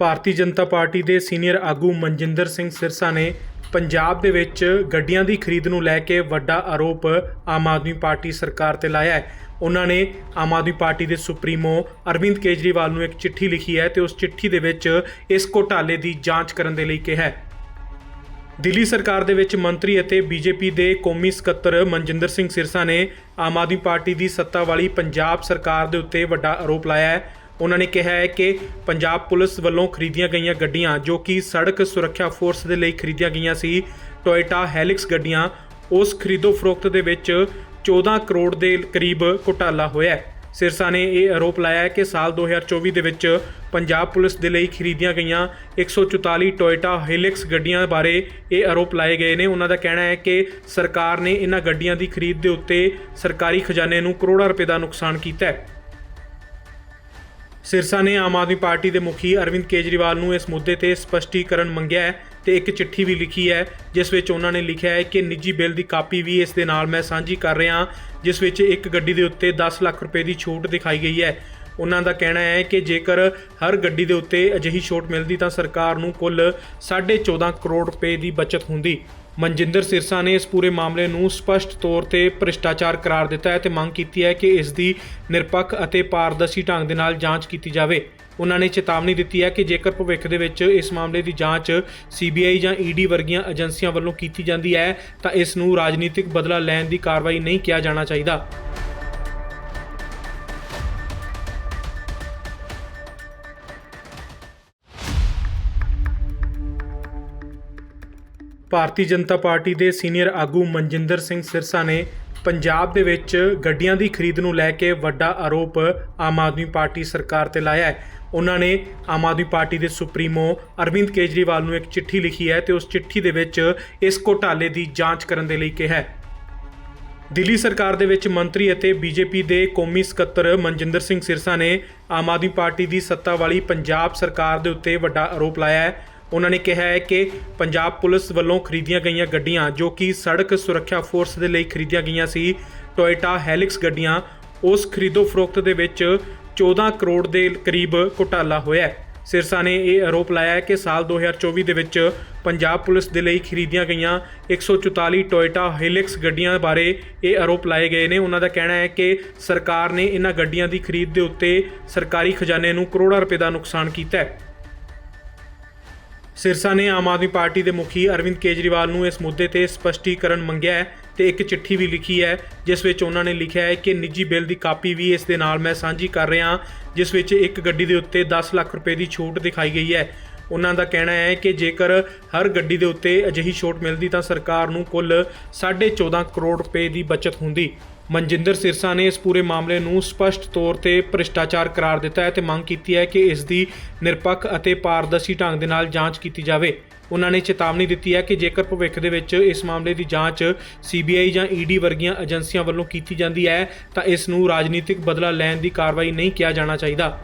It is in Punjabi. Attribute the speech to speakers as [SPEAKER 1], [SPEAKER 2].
[SPEAKER 1] ਭਾਰਤੀ ਜਨਤਾ ਪਾਰਟੀ ਦੇ ਸੀਨੀਅਰ ਆਗੂ ਮਨਜਿੰਦਰ ਸਿੰਘ ਸਿਰਸਾ ਨੇ ਪੰਜਾਬ ਦੇ ਵਿੱਚ ਗੱਡੀਆਂ ਦੀ ਖਰੀਦ ਨੂੰ ਲੈ ਕੇ ਵੱਡਾ ਆਰੋਪ ਆਮ ਆਦਮੀ ਪਾਰਟੀ ਸਰਕਾਰ ਤੇ ਲਾਇਆ ਹੈ। ਉਹਨਾਂ ਨੇ ਆਮ ਆਦਮੀ ਪਾਰਟੀ ਦੇ ਸੁਪਰੀਮੋ ਅਰਵਿੰਦ ਕੇਜਰੀਵਾਲ ਨੂੰ ਇੱਕ ਚਿੱਠੀ ਲਿਖੀ ਹੈ ਤੇ ਉਸ ਚਿੱਠੀ ਦੇ ਵਿੱਚ ਇਸ ਘੋਟਾਲੇ ਦੀ ਜਾਂਚ ਕਰਨ ਦੇ ਲਈ ਕਿਹਾ ਹੈ। ਦਿੱਲੀ ਸਰਕਾਰ ਦੇ ਵਿੱਚ ਮੰਤਰੀ ਅਤੇ ਬੀਜੇਪੀ ਦੇ ਕੌਮੀ ਸਕੱਤਰ ਮਨਜਿੰਦਰ ਸਿੰਘ ਸਿਰਸਾ ਨੇ ਆਮ ਆਦਮੀ ਪਾਰਟੀ ਦੀ ਸੱਤਾ ਵਾਲੀ ਪੰਜਾਬ ਸਰਕਾਰ ਦੇ ਉੱਤੇ ਵੱਡਾ ਆਰੋਪ ਲਾਇਆ ਹੈ। ਉਹਨਾਂ ਨੇ ਕਿਹਾ ਹੈ ਕਿ ਪੰਜਾਬ ਪੁਲਿਸ ਵੱਲੋਂ ਖਰੀਦੀਆਂ ਗਈਆਂ ਗੱਡੀਆਂ, ਜੋ ਕਿ ਸੜਕ ਸੁਰੱਖਿਆ ਫੋਰਸ ਦੇ ਲਈ ਖਰੀਦੀਆਂ ਗਈਆਂ ਸੀ, ਟੋਇਟਾ ਹੈਲਿਕਸ ਗੱਡੀਆਂ, ਉਸ ਖਰੀਦੋ ਫਰੋਖਤ ਦੇ ਵਿੱਚ 14 ਕਰੋੜ ਦੇ ਕਰੀਬ ਘੁਟਾਲਾ ਹੋਇਆ ਹੈ। ਸਿਰਸਾ ਨੇ ਇਹ ਆਰੋਪ ਲਾਇਆ ਹੈ ਕਿ ਸਾਲ 2024 ਦੇ ਵਿੱਚ ਪੰਜਾਬ ਪੁਲਿਸ ਦੇ ਲਈ ਖਰੀਦੀਆਂ ਗਈਆਂ 144 ਟੋਇਟਾ ਹੈਲਿਕਸ ਗੱਡੀਆਂ ਬਾਰੇ ਇਹ ਆਰੋਪ ਲਾਏ ਗਏ ਨੇ। ਉਹਨਾਂ ਦਾ ਕਹਿਣਾ ਹੈ ਕਿ ਸਰਕਾਰ ਨੇ ਇਹਨਾਂ ਗੱਡੀਆਂ ਦੀ ਖਰੀਦ ਦੇ ਉੱਤੇ ਸਰਕਾਰੀ ਖਜ਼ਾਨੇ ਨੂੰ ਕਰੋੜਾਂ ਰੁਪਏ ਦਾ ਨੁਕਸਾਨ ਕੀਤਾ ਹੈ। ਸਿਰਸਾ ਨੇ ਆਮ ਆਦਮੀ ਪਾਰਟੀ ਦੇ ਮੁਖੀ ਅਰਵਿੰਦ ਕੇਜਰੀਵਾਲ ਨੂੰ ਇਸ ਮੁੱਦੇ ਤੇ ਸਪਸ਼ਟੀਕਰਨ ਮੰਗਿਆ ਹੈ ਤੇ ਇੱਕ ਚਿੱਠੀ ਵੀ ਲਿਖੀ ਹੈ, ਜਿਸ ਵਿੱਚ ਉਹਨਾਂ ਨੇ ਲਿਖਿਆ ਹੈ ਕਿ ਨਿੱਜੀ ਬਿੱਲ ਦੀ ਕਾਪੀ ਵੀ ਇਸ ਦੇ ਨਾਲ ਮੈਂ ਸਾਂਝੀ ਕਰ ਰਿਹਾ ਜਿਸ ਵਿੱਚ ਇੱਕ ਗੱਡੀ ਦੇ ਉੱਤੇ 10 ਲੱਖ ਰੁਪਏ ਦੀ ਛੂਟ ਦਿਖਾਈ ਗਈ ਹੈ। ਉਹਨਾਂ ਦਾ ਕਹਿਣਾ ਹੈ ਕਿ ਜੇਕਰ ਹਰ ਗੱਡੀ ਦੇ ਉੱਤੇ ਅਜਿਹੀ ਛੋਟ ਮਿਲਦੀ ਤਾਂ ਸਰਕਾਰ ਨੂੰ ਕੁੱਲ 14.5 ਕਰੋੜ ਰੁਪਏ ਦੀ ਬਚਤ ਹੁੰਦੀ। ਮਨਜਿੰਦਰ ਸਿਰਸਾ ਨੇ ਇਸ ਪੂਰੇ ਮਾਮਲੇ ਨੂੰ ਸਪਸ਼ਟ ਤੌਰ ਤੇ ਭ੍ਰਿਸ਼ਟਾਚਾਰ ਕਰਾਰ ਦਿੱਤਾ ਹੈ ਤੇ ਮੰਗ ਕੀਤੀ ਹੈ ਕਿ ਇਸ ਦੀ ਨਿਰਪੱਖ ਅਤੇ ਪਾਰਦਰਸ਼ੀ ਢੰਗ ਦੇ ਨਾਲ ਜਾਂਚ ਕੀਤੀ ਜਾਵੇ। ਉਹਨਾਂ ਨੇ ਚੇਤਾਵਨੀ ਦਿੱਤੀ ਹੈ ਕਿ ਜੇਕਰ ਭਵਿੱਖ ਦੇ ਵਿੱਚ ਇਸ ਮਾਮਲੇ ਦੀ ਜਾਂਚ ਸੀਬੀਆਈ ਜਾਂ ਈਡੀ ਵਰਗੀਆਂ ਏਜੰਸੀਆਂ ਵੱਲੋਂ ਕੀਤੀ ਜਾਂਦੀ ਹੈ, ਤਾਂ ਇਸ ਨੂੰ ਰਾਜਨੀਤਿਕ ਬਦਲਾ ਲੈਣ ਦੀ ਕਾਰਵਾਈ ਨਹੀਂ ਕਿਹਾ ਜਾਣਾ ਚਾਹੀਦਾ। ਭਾਰਤੀ ਜਨਤਾ ਪਾਰਟੀ ਦੇ ਸੀਨੀਅਰ ਆਗੂ ਮਨਜਿੰਦਰ ਸਿੰਘ ਸਿਰਸਾ ਨੇ ਪੰਜਾਬ ਦੇ ਵਿੱਚ ਗੱਡੀਆਂ ਦੀ ਖਰੀਦ ਨੂੰ ਲੈ ਕੇ ਵੱਡਾ ਆਰੋਪ ਆਮ ਆਦਮੀ ਪਾਰਟੀ ਸਰਕਾਰ ਤੇ ਲਾਇਆ ਹੈ। ਉਹਨਾਂ ਨੇ ਆਮ ਆਦਮੀ ਪਾਰਟੀ ਦੇ ਸੁਪਰੀਮੋ ਅਰਵਿੰਦ ਕੇਜਰੀਵਾਲ ਨੂੰ ਇੱਕ ਚਿੱਠੀ ਲਿਖੀ ਹੈ ਤੇ ਉਸ ਚਿੱਠੀ ਦੇ ਵਿੱਚ ਇਸ ਘੋਟਾਲੇ ਦੀ ਜਾਂਚ ਕਰਨ ਦੇ ਲਈ ਕਿਹਾ ਹੈ। ਦਿੱਲੀ ਸਰਕਾਰ ਦੇ ਵਿੱਚ ਮੰਤਰੀ ਅਤੇ ਬੀਜੇਪੀ ਦੇ ਕੌਮੀ ਸਕੱਤਰ ਮਨਜਿੰਦਰ ਸਿੰਘ ਸਿਰਸਾ ਨੇ ਆਮ ਆਦਮੀ ਪਾਰਟੀ ਦੀ ਸੱਤਾ ਵਾਲੀ ਪੰਜਾਬ ਸਰਕਾਰ ਦੇ ਉੱਤੇ ਵੱਡਾ ਆਰੋਪ ਲਾਇਆ ਹੈ। ਉਹਨਾਂ ਨੇ ਕਿਹਾ ਹੈ ਕਿ ਪੰਜਾਬ ਪੁਲਿਸ ਵੱਲੋਂ ਖਰੀਦੀਆਂ ਗਈਆਂ ਗੱਡੀਆਂ, ਜੋ ਕਿ ਸੜਕ ਸੁਰੱਖਿਆ ਫੋਰਸ ਦੇ ਲਈ ਖਰੀਦੀਆਂ ਗਈਆਂ ਸੀ, ਟੋਇਟਾ ਹੈਲਿਕਸ ਗੱਡੀਆਂ, ਉਸ ਖਰੀਦੋ ਫਰੋਖਤ ਦੇ ਵਿੱਚ 14 ਕਰੋੜ ਦੇ ਕਰੀਬ ਘੁਟਾਲਾ ਹੋਇਆ ਹੈ। ਸਿਰਸਾ ਨੇ ਇਹ ਆਰੋਪ ਲਾਇਆ ਹੈ ਕਿ ਸਾਲ 2024 ਦੇ ਵਿੱਚ ਪੰਜਾਬ ਪੁਲਿਸ ਦੇ ਲਈ ਖਰੀਦੀਆਂ ਗਈਆਂ 144 ਟੋਇਟਾ ਹੈਲਿਕਸ ਗੱਡੀਆਂ ਬਾਰੇ ਇਹ ਆਰੋਪ ਲਾਏ ਗਏ ਨੇ। ਉਹਨਾਂ ਦਾ ਕਹਿਣਾ ਹੈ ਕਿ ਸਰਕਾਰ ਨੇ ਇਹਨਾਂ ਗੱਡੀਆਂ ਦੀ ਖਰੀਦ ਦੇ ਉੱਤੇ ਸਰਕਾਰੀ ਖਜ਼ਾਨੇ ਨੂੰ ਕਰੋੜਾਂ ਰੁਪਏ ਦਾ ਨੁਕਸਾਨ ਕੀਤਾ ਹੈ। ਸਿਰਸਾ ਨੇ ਆਮ ਆਦਮੀ ਪਾਰਟੀ ਦੇ ਮੁਖੀ ਅਰਵਿੰਦ ਕੇਜਰੀਵਾਲ ਨੂੰ ਇਸ ਮੁੱਦੇ ਤੇ ਸਪਸ਼ਟੀਕਰਨ ਮੰਗਿਆ ਹੈ ਤੇ ਇੱਕ ਚਿੱਠੀ ਵੀ ਲਿਖੀ ਹੈ, ਜਿਸ ਵਿੱਚ ਉਹਨਾਂ ਨੇ ਲਿਖਿਆ ਹੈ ਕਿ ਨਿੱਜੀ ਬਿੱਲ ਦੀ ਕਾਪੀ ਵੀ ਇਸ ਦੇ ਨਾਲ ਮੈਂ ਸਾਂਝੀ ਕਰ ਰਿਹਾ ਜਿਸ ਵਿੱਚ ਇੱਕ ਗੱਡੀ ਦੇ ਉੱਤੇ 10 ਲੱਖ ਰੁਪਏ ਦੀ ਛੂਟ ਦਿਖਾਈ ਗਈ ਹੈ। ਉਹਨਾਂ ਦਾ ਕਹਿਣਾ ਹੈ ਕਿ ਜੇਕਰ ਹਰ ਗੱਡੀ ਦੇ ਉੱਤੇ ਅਜਿਹੀ ਛੋਟ ਮਿਲਦੀ ਤਾਂ ਸਰਕਾਰ ਨੂੰ ਕੁੱਲ 14.5 ਕਰੋੜ ਰੁਪਏ ਦੀ ਬਚਤ ਹੁੰਦੀ। ਮਨਜਿੰਦਰ ਸਿਰਸਾ ਨੇ ਇਸ ਪੂਰੇ ਮਾਮਲੇ ਨੂੰ ਸਪਸ਼ਟ ਤੌਰ ਤੇ ਭ੍ਰਿਸ਼ਟਾਚਾਰ ਕਰਾਰ ਦਿੱਤਾ ਹੈ ਤੇ ਮੰਗ ਕੀਤੀ ਹੈ ਕਿ ਇਸ ਦੀ ਨਿਰਪੱਖ ਅਤੇ ਪਾਰਦਰਸ਼ੀ ਢੰਗ ਦੇ ਨਾਲ ਜਾਂਚ ਕੀਤੀ ਜਾਵੇ। ਉਹਨਾਂ ਨੇ ਚੇਤਾਵਨੀ ਦਿੱਤੀ ਹੈ ਕਿ ਜੇਕਰ ਭਵਿੱਖ ਦੇ ਵਿੱਚ ਇਸ ਮਾਮਲੇ ਦੀ ਜਾਂਚ ਸੀਬੀਆਈ ਜਾਂ ਈਡੀ ਵਰਗੀਆਂ ਏਜੰਸੀਆਂ ਵੱਲੋਂ ਕੀਤੀ ਜਾਂਦੀ ਹੈ, ਤਾਂ ਇਸ ਨੂੰ ਰਾਜਨੀਤਿਕ ਬਦਲਾ ਲੈਣ ਦੀ ਕਾਰਵਾਈ ਨਹੀਂ ਕਿਹਾ ਜਾਣਾ ਚਾਹੀਦਾ।